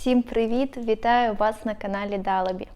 Всім привіт! Вітаю вас на каналі Далабі.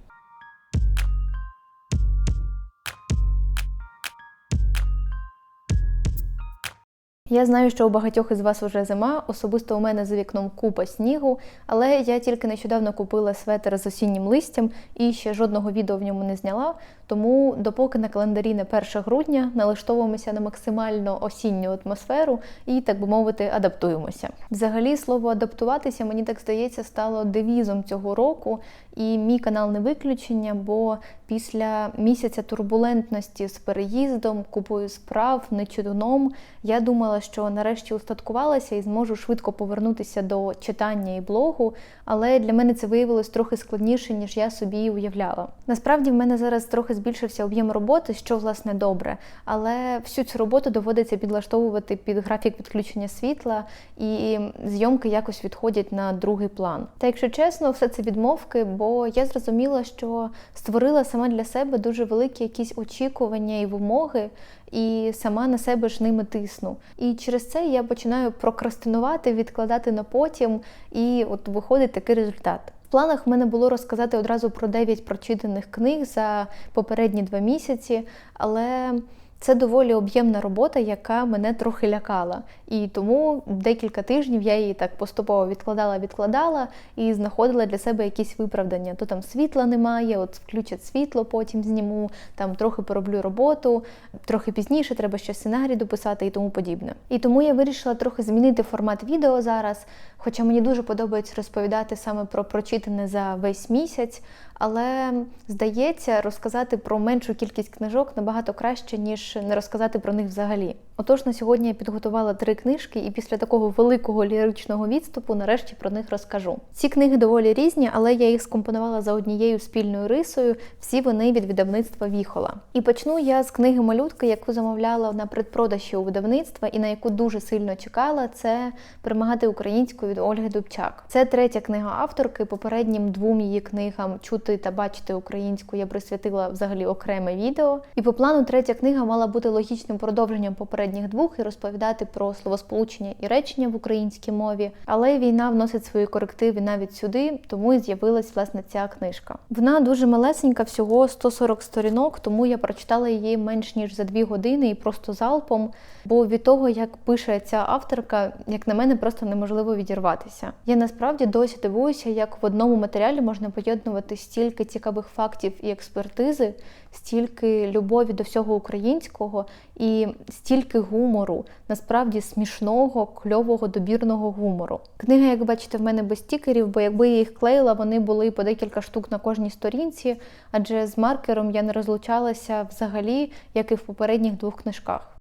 Я знаю, що у багатьох із вас вже зима, особисто у мене за вікном купа снігу, але я тільки нещодавно купила светер з осіннім листям і ще жодного відео в ньому не зняла. Тому, допоки на календарі не 1 грудня, налаштовуємося на максимально осінню атмосферу і, так би мовити, адаптуємося. Взагалі, слово адаптуватися, мені так здається, стало девізом цього року, і мій канал не виключення, бо після місяця турбулентності з переїздом, купою справ, нечудуном, я думала, що нарешті устаткувалася і зможу швидко повернутися до читання і блогу. Але для мене це виявилось трохи складніше, ніж я собі уявляла. Насправді, в мене зараз трохи збільшився об'єм роботи, що власне добре, але всю цю роботу доводиться підлаштовувати під графік відключення світла, і зйомки якось відходять на другий план. Та якщо чесно, все це відмовки, бо я зрозуміла, що створила сама для себе дуже великі якісь очікування і вимоги. І сама на себе ж ними тисну. І через це я починаю прокрастинувати, відкладати на потім, і от виходить такий результат. Планах в мене було розказати одразу про 9 прочитаних книг за попередні два місяці, але це доволі об'ємна робота, яка мене трохи лякала. І тому декілька тижнів я її так поступово відкладала, відкладала і знаходила для себе якісь виправдання. То там світла немає, от включать світло, потім зніму, там трохи пороблю роботу, трохи пізніше треба ще сценарій дописати і тому подібне. І тому я вирішила трохи змінити формат відео зараз. Хоча мені дуже подобається розповідати саме про прочитане за весь місяць, але здається, розказати про меншу кількість книжок набагато краще, ніж не розказати про них взагалі. Отож, на сьогодні я підготувала три книжки, і після такого великого ліричного відступу нарешті про них розкажу. Ці книги доволі різні, але я їх скомпонувала за однією спільною рисою. Всі вони від видавництва Віхола. І почну я з книги малютки, яку замовляла на предпродажі у видавництва, і на яку дуже сильно чекала. Це перемагати українською від Ольги Дубчак. Це третя книга авторки. Попереднім двом її книгам чути та бачити українську я присвятила взагалі окреме відео. І по плану третя книга мала бути логічним продовженням попередніх двох і розповідати про словосполучення і речення в українській мові. Але війна вносить свої корективи навіть сюди, тому і з'явилась власне ця книжка. Вона дуже малесенька, всього 140 сторінок, тому я прочитала її менш ніж за дві години і просто залпом. Бо від того, як пише ця авторка, як на мене, просто неможливо відірватися. Я насправді досі дивуюся, як в одному матеріалі можна поєднувати стільки цікавих фактів і експертизи, стільки любові до всього українського і стільки гумору, насправді смішного, кльового, добірного гумору. Книга, як бачите, в мене без стікерів, бо якби я їх клеїла, вони були по декілька штук на кожній сторінці, адже з маркером я не розлучалася взагалі, як і в попередніх двох книжках.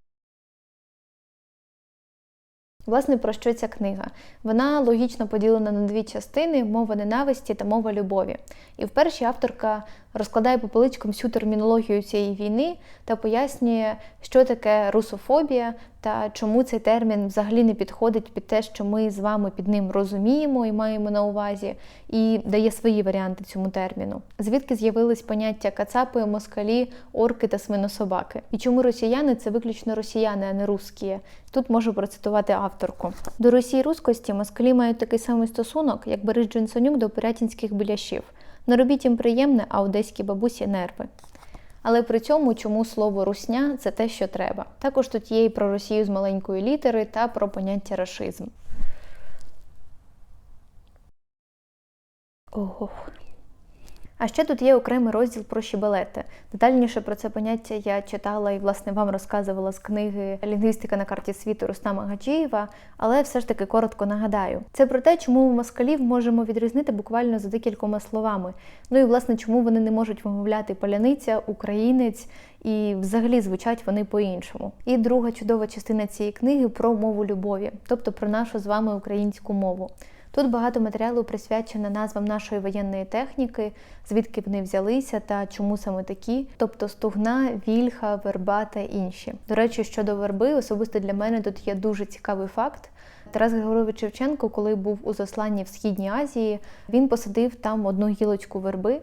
Власне, про що ця книга? Вона логічно поділена на дві частини мова ненависті та мова любові. І в першій авторка розкладає по поличкам всю термінологію цієї війни та пояснює, що таке русофобія та чому цей термін взагалі не підходить під те, що ми з вами під ним розуміємо і маємо на увазі, і дає свої варіанти цьому терміну. Звідки з'явились поняття кацапи, москалі, орки та свинособаки? І чому росіяни це виключно росіяни, а не русські? Тут можу процитувати авторку. До Росії руськості москалі мають такий самий стосунок, як Борис Джонсонюк до порятінських біляшів. Не робіть їм приємне, а одеські бабусі нерви. Але при цьому чому слово русня це те, що треба. Також тут є і про Росію з маленької літери та про поняття рашизм. Ого. А ще тут є окремий розділ про щебелети. Детальніше про це поняття я читала і, власне, вам розказувала з книги Лінгвістика на карті світу Рустама Гаджієва, але все ж таки коротко нагадаю. Це про те, чому ми москалів можемо відрізнити буквально за декількома словами. Ну і власне, чому вони не можуть вимовляти поляниця, українець. І взагалі звучать вони по-іншому. І друга чудова частина цієї книги про мову любові, тобто про нашу з вами українську мову. Тут багато матеріалу присвячено назвам нашої воєнної техніки, звідки вони взялися та чому саме такі, тобто стугна, вільха, верба та інші. До речі, щодо верби, особисто для мене тут є дуже цікавий факт. Тарас Григорович Шевченко, коли був у засланні в Східній Азії, він посадив там одну гілочку верби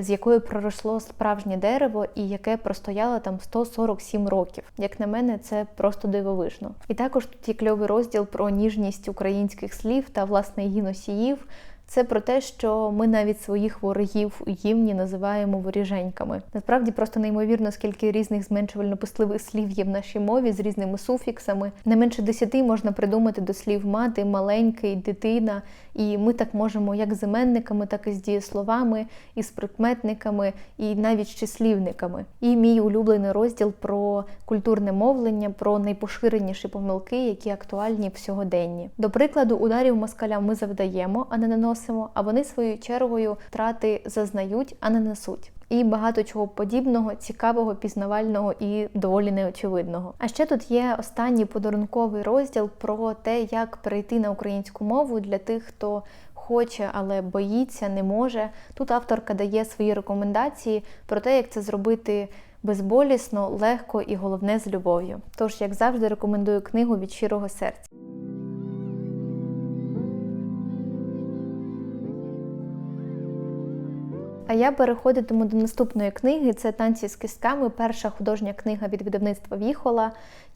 з якої проросло справжнє дерево і яке простояло там 147 років. Як на мене, це просто дивовижно. І також тут є кльовий розділ про ніжність українських слів та власне її носіїв. Це про те, що ми навіть своїх ворогів у гімні називаємо воріженьками. Насправді просто неймовірно, скільки різних зменшувально-писливих слів є в нашій мові з різними суфіксами. Не менше десяти можна придумати до слів мати, маленький, дитина. І ми так можемо як з іменниками, так і з дієсловами, і з прикметниками, і навіть з числівниками. І мій улюблений розділ про культурне мовлення, про найпоширеніші помилки, які актуальні в сьогоденні. До прикладу, ударів москалям ми завдаємо, а не наносимо, а вони своєю чергою втрати зазнають, а не несуть. І багато чого подібного, цікавого, пізнавального і доволі неочевидного. А ще тут є останній подарунковий розділ про те, як перейти на українську мову для тих, хто хоче, але боїться, не може. Тут авторка дає свої рекомендації про те, як це зробити безболісно, легко і головне з любов'ю. Тож, як завжди, рекомендую книгу від щирого серця. А я переходитиму до наступної книги. Це танці з кистками. Перша художня книга від видавництва Віхола.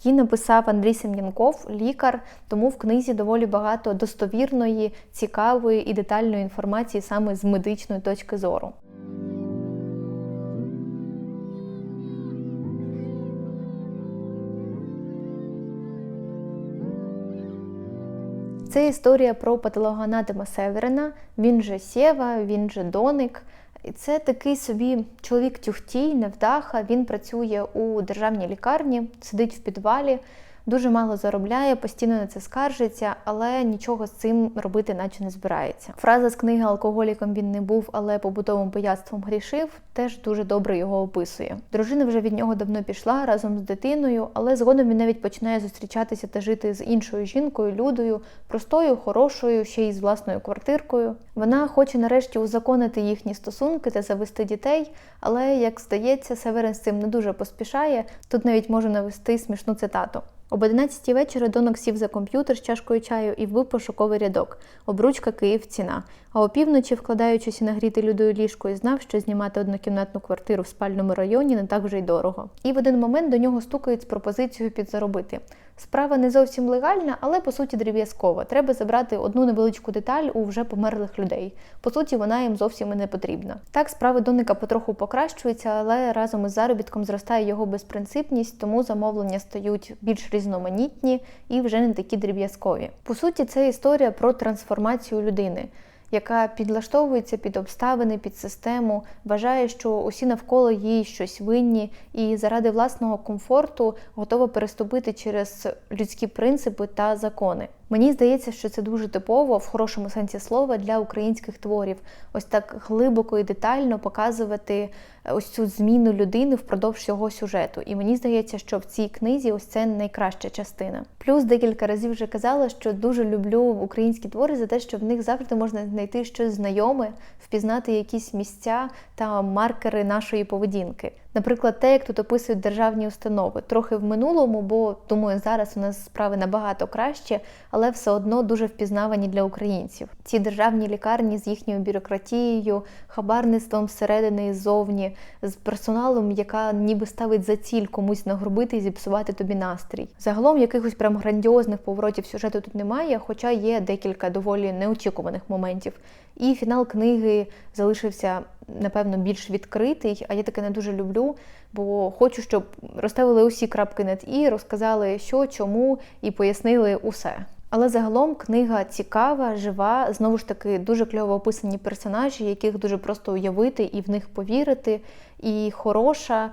Її написав Андрій Сем'янков, лікар. Тому в книзі доволі багато достовірної, цікавої і детальної інформації саме з медичної точки зору. Це історія про патологоанатома Северина. Він же Сєва, він же Доник. І це такий собі чоловік тюхтій, невдаха. Він працює у державній лікарні, сидить в підвалі, дуже мало заробляє, постійно на це скаржиться, але нічого з цим робити, наче не збирається. Фраза з книги Алкоголіком він не був, але побутовим пияцтвом грішив, теж дуже добре його описує. Дружина вже від нього давно пішла разом з дитиною, але згодом він навіть починає зустрічатися та жити з іншою жінкою, людою, простою, хорошою, ще й з власною квартиркою. Вона хоче нарешті узаконити їхні стосунки та завести дітей, але, як здається, Северин з цим не дуже поспішає. Тут навіть можу навести смішну цитату. Об 11 вечора донок сів за комп'ютер з чашкою чаю і вбив пошуковий рядок. Обручка Київ ціна. А опівночі, вкладаючись на гріти людою ліжко, і знав, що знімати однокімнатну квартиру в спальному районі не так вже й дорого. І в один момент до нього стукають з пропозицією підзаробити. Справа не зовсім легальна, але по суті дріб'язкова. Треба забрати одну невеличку деталь у вже померлих людей. По суті, вона їм зовсім і не потрібна. Так, справи доника потроху покращуються, але разом із заробітком зростає його безпринципність, тому замовлення стають більш різноманітні і вже не такі дріб'язкові. По суті, це історія про трансформацію людини. Яка підлаштовується під обставини, під систему, вважає, що усі навколо їй щось винні, і заради власного комфорту готова переступити через людські принципи та закони. Мені здається, що це дуже типово в хорошому сенсі слова для українських творів. Ось так глибоко і детально показувати ось цю зміну людини впродовж всього сюжету. І мені здається, що в цій книзі ось це найкраща частина. Плюс декілька разів вже казала, що дуже люблю українські твори за те, що в них завжди можна знайти щось знайоме, впізнати якісь місця та маркери нашої поведінки. Наприклад, те, як тут описують державні установи, трохи в минулому, бо думаю, зараз у нас справи набагато краще, але все одно дуже впізнавані для українців. Ці державні лікарні з їхньою бюрократією, хабарництвом зсередини і ззовні, з персоналом, яка ніби ставить за ціль комусь нагробити і зіпсувати тобі настрій. Загалом якихось прям грандіозних поворотів сюжету тут немає, хоча є декілька доволі неочікуваних моментів. І фінал книги залишився, напевно, більш відкритий, а я таке не дуже люблю, бо хочу, щоб розставили усі крапки над і, розказали, що, чому, і пояснили усе. Але загалом книга цікава, жива, знову ж таки, дуже кльово описані персонажі, яких дуже просто уявити і в них повірити, і хороша,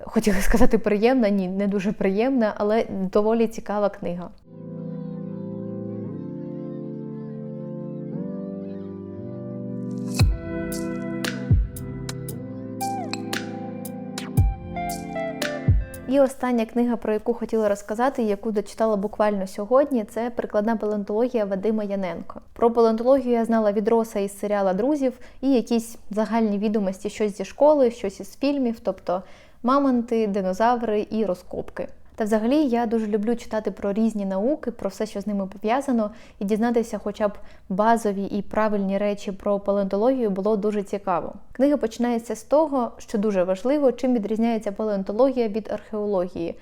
хотіла сказати, приємна, ні, не дуже приємна, але доволі цікава книга. І остання книга, про яку хотіла розказати, яку дочитала буквально сьогодні, це прикладна палеонтологія Вадима Яненко. Про палеонтологію я знала від Роса із серіала Друзів і якісь загальні відомості, щось зі школи, щось із фільмів, тобто мамонти, динозаври і розкопки. Та взагалі я дуже люблю читати про різні науки, про все, що з ними пов'язано, і дізнатися, хоча б базові і правильні речі про палеонтологію було дуже цікаво. Книга починається з того, що дуже важливо, чим відрізняється палеонтологія від археології.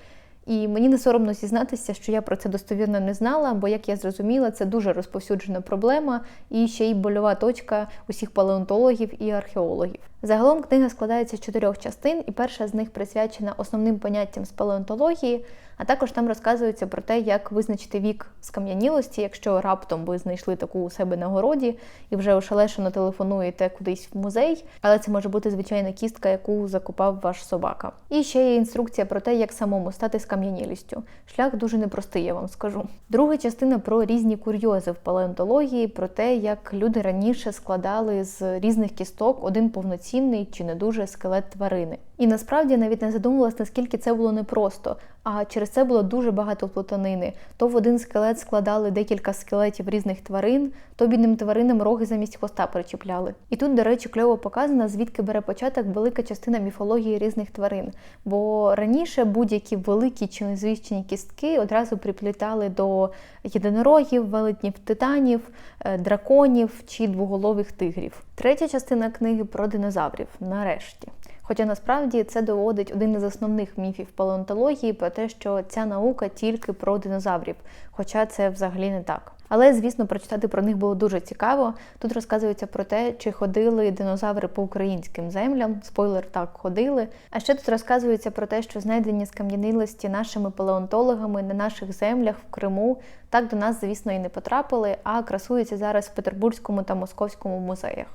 І мені не соромно зізнатися, що я про це достовірно не знала, бо, як я зрозуміла, це дуже розповсюджена проблема і ще й больова точка усіх палеонтологів і археологів. Загалом книга складається з чотирьох частин, і перша з них присвячена основним поняттям з палеонтології, а також там розказується про те, як визначити вік скам'янілості, якщо раптом ви знайшли таку у себе на городі і вже ошелешено телефонуєте кудись в музей, але це може бути звичайна кістка, яку закопав ваш собака. І ще є інструкція про те, як самому стати скам'янілістю. Шлях дуже непростий, я вам скажу. Друга частина про різні курйози в палеонтології, про те, як люди раніше складали з різних кісток один повноцінний чи не дуже скелет тварини. І насправді навіть не задумувалась, наскільки це було непросто. А через це було дуже багато плутанини. То в один скелет складали декілька скелетів різних тварин, то бідним тваринам роги замість хвоста причіпляли. І тут, до речі, кльово показано, звідки бере початок велика частина міфології різних тварин. Бо раніше будь-які великі чи незвіщені кістки одразу приплітали до єдинорогів, велетнів титанів, е, драконів чи двоголових тигрів. Третя частина книги про динозаврів. Нарешті. Хоча насправді це доводить один із основних міфів палеонтології про те, що ця наука тільки про динозаврів, хоча це взагалі не так. Але, звісно, прочитати про них було дуже цікаво. Тут розказується про те, чи ходили динозаври по українським землям. Спойлер, так ходили. А ще тут розказується про те, що знайдені скам'янилості нашими палеонтологами на наших землях в Криму так до нас, звісно, і не потрапили, а красуються зараз в Петербурзькому та Московському музеях.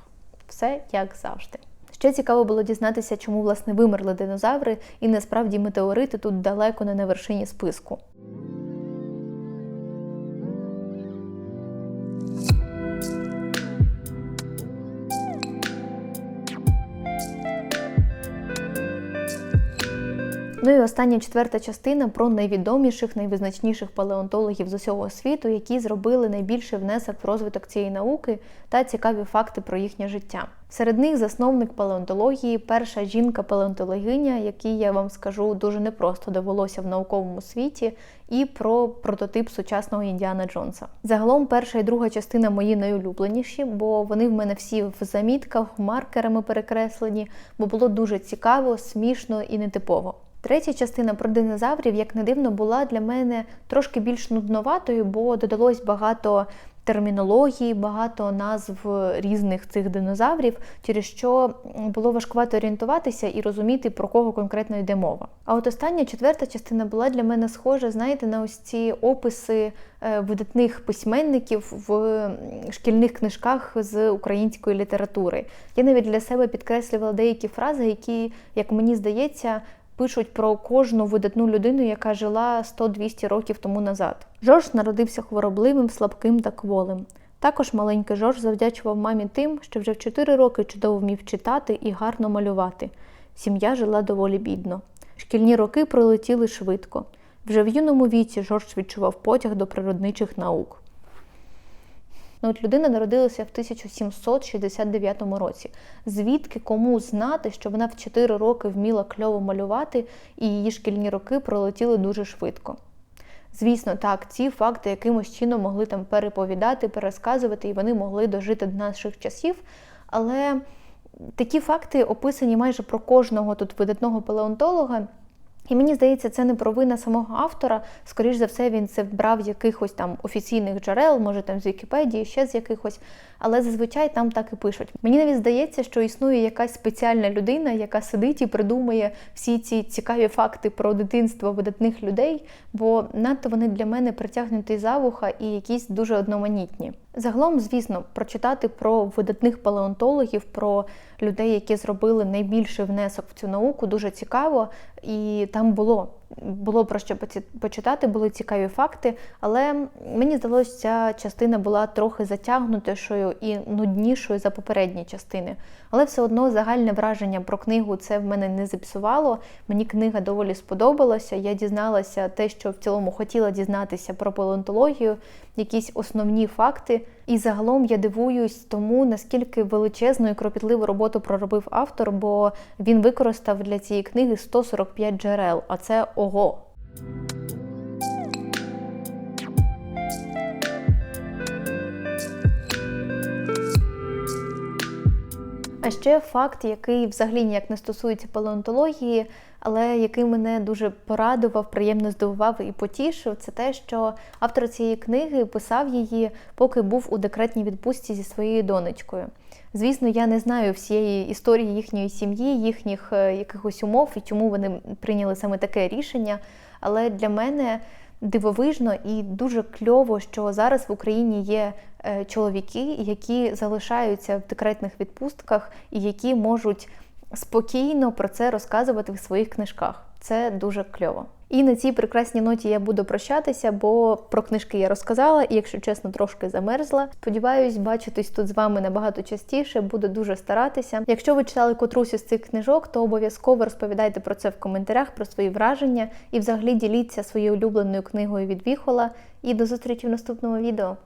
Все як завжди. Ще цікаво було дізнатися, чому власне вимерли динозаври, і насправді метеорити тут далеко не на вершині списку. Ну і остання четверта частина про найвідоміших, найвизначніших палеонтологів з усього світу, які зробили найбільший внесок в розвиток цієї науки та цікаві факти про їхнє життя. Серед них засновник палеонтології, перша жінка-палеонтологиня, якій я вам скажу дуже непросто довелося в науковому світі, і про прототип сучасного Індіана Джонса. Загалом, перша і друга частина мої найулюбленіші, бо вони в мене всі в замітках, маркерами перекреслені, бо було дуже цікаво, смішно і нетипово. Третя частина про динозаврів, як не дивно, була для мене трошки більш нудноватою, бо додалось багато термінології, багато назв різних цих динозаврів, через що було важкувато орієнтуватися і розуміти, про кого конкретно йде мова. А от остання четверта частина була для мене схожа, знаєте, на ось ці описи е, видатних письменників в шкільних книжках з української літератури. Я навіть для себе підкреслювала деякі фрази, які, як мені здається, пишуть про кожну видатну людину, яка жила 100-200 років тому назад. Жорж народився хворобливим, слабким та кволим. Також маленький Жорж завдячував мамі тим, що вже в 4 роки чудово вмів читати і гарно малювати. Сім'я жила доволі бідно. Шкільні роки пролетіли швидко. Вже в юному віці Жорж відчував потяг до природничих наук. Ну, от людина народилася в 1769 році. Звідки кому знати, що вона в 4 роки вміла кльово малювати, і її шкільні роки пролетіли дуже швидко. Звісно, так, ці факти якимось чином могли там переповідати, пересказувати, і вони могли дожити до наших часів. Але такі факти описані майже про кожного тут видатного палеонтолога. І мені здається, це не провина самого автора. Скоріш за все, він це брав з якихось там офіційних джерел, може там з Вікіпедії, ще з якихось, але зазвичай там так і пишуть. Мені навіть здається, що існує якась спеціальна людина, яка сидить і придумує всі ці цікаві факти про дитинство видатних людей, бо надто вони для мене притягнуті за вуха і якісь дуже одноманітні. Загалом, звісно, прочитати про видатних палеонтологів, про людей, які зробили найбільший внесок в цю науку, дуже цікаво, і там було було про що почитати, були цікаві факти, але мені здалося, ця частина була трохи затягнутішою і нуднішою за попередні частини. Але все одно загальне враження про книгу це в мене не зіпсувало. Мені книга доволі сподобалася. Я дізналася те, що в цілому хотіла дізнатися про палеонтологію, якісь основні факти. І загалом я дивуюсь тому, наскільки величезну і кропітливу роботу проробив автор, бо він використав для цієї книги 145 джерел, а це ого. А ще факт, який взагалі ніяк не стосується палеонтології, але який мене дуже порадував, приємно здивував і потішив, це те, що автор цієї книги писав її, поки був у декретній відпустці зі своєю донечкою. Звісно, я не знаю всієї історії їхньої сім'ї, їхніх е, якихось умов і чому вони прийняли саме таке рішення. Але для мене дивовижно і дуже кльово, що зараз в Україні є чоловіки, які залишаються в декретних відпустках і які можуть спокійно про це розказувати в своїх книжках. Це дуже кльово. І на цій прекрасній ноті я буду прощатися, бо про книжки я розказала, і якщо чесно, трошки замерзла. Сподіваюсь, бачитись тут з вами набагато частіше, буду дуже старатися. Якщо ви читали котрусь із цих книжок, то обов'язково розповідайте про це в коментарях, про свої враження і взагалі діліться своєю улюбленою книгою від Віхола. І до зустрічі в наступному відео.